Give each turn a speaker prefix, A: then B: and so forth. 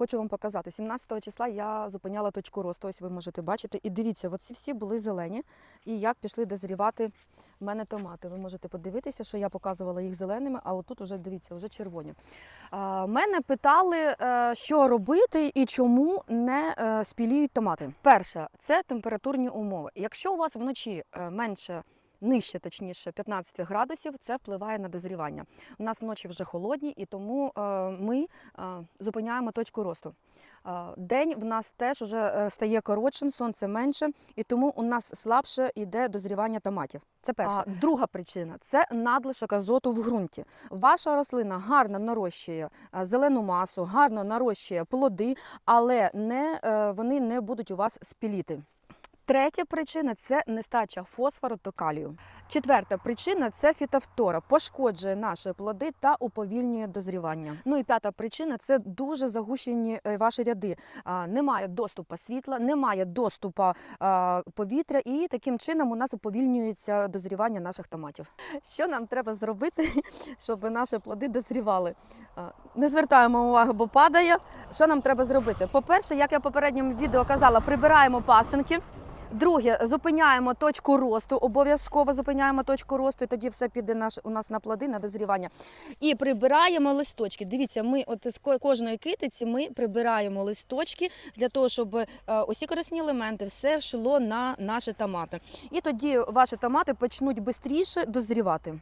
A: Хочу вам показати. 17 числа я зупиняла точку росту. Ось ви можете бачити. І дивіться, от ці всі були зелені. І як пішли дозрівати в мене томати. Ви можете подивитися, що я показувала їх зеленими, а отут уже дивіться, вже червоні. Мене питали, е, що робити і чому не е, спіліють томати. Перше, це температурні умови. Якщо у вас вночі е, менше. Нижче, точніше, 15 градусів, це впливає на дозрівання. У нас ночі вже холодні, і тому е, ми е, зупиняємо точку росту. Е, День в нас теж вже стає коротшим, сонце менше, і тому у нас слабше йде дозрівання томатів. Це перша. А друга причина це надлишок азоту в ґрунті. Ваша рослина гарно нарощує зелену масу, гарно нарощує плоди, але не, вони не будуть у вас спіліти. Третя причина це нестача фосфору та калію. Четверта причина це фітофтора, пошкоджує наші плоди та уповільнює дозрівання. Ну і п'ята причина це дуже загущені е, ваші ряди. Немає доступу світла, немає доступу повітря, і таким чином у нас уповільнюється дозрівання наших томатів. Що нам треба зробити, щоб наші плоди дозрівали? Не звертаємо уваги, бо падає. Що нам треба зробити? По-перше, як я в попередньому відео казала, прибираємо пасинки. Друге, зупиняємо точку росту, обов'язково зупиняємо точку росту, і тоді все піде наш, у нас на плоди, на дозрівання. І прибираємо листочки. Дивіться, ми от з кожної китиці ми прибираємо листочки для того, щоб е, усі корисні елементи все йшло на наші томати. І тоді ваші томати почнуть швидше дозрівати.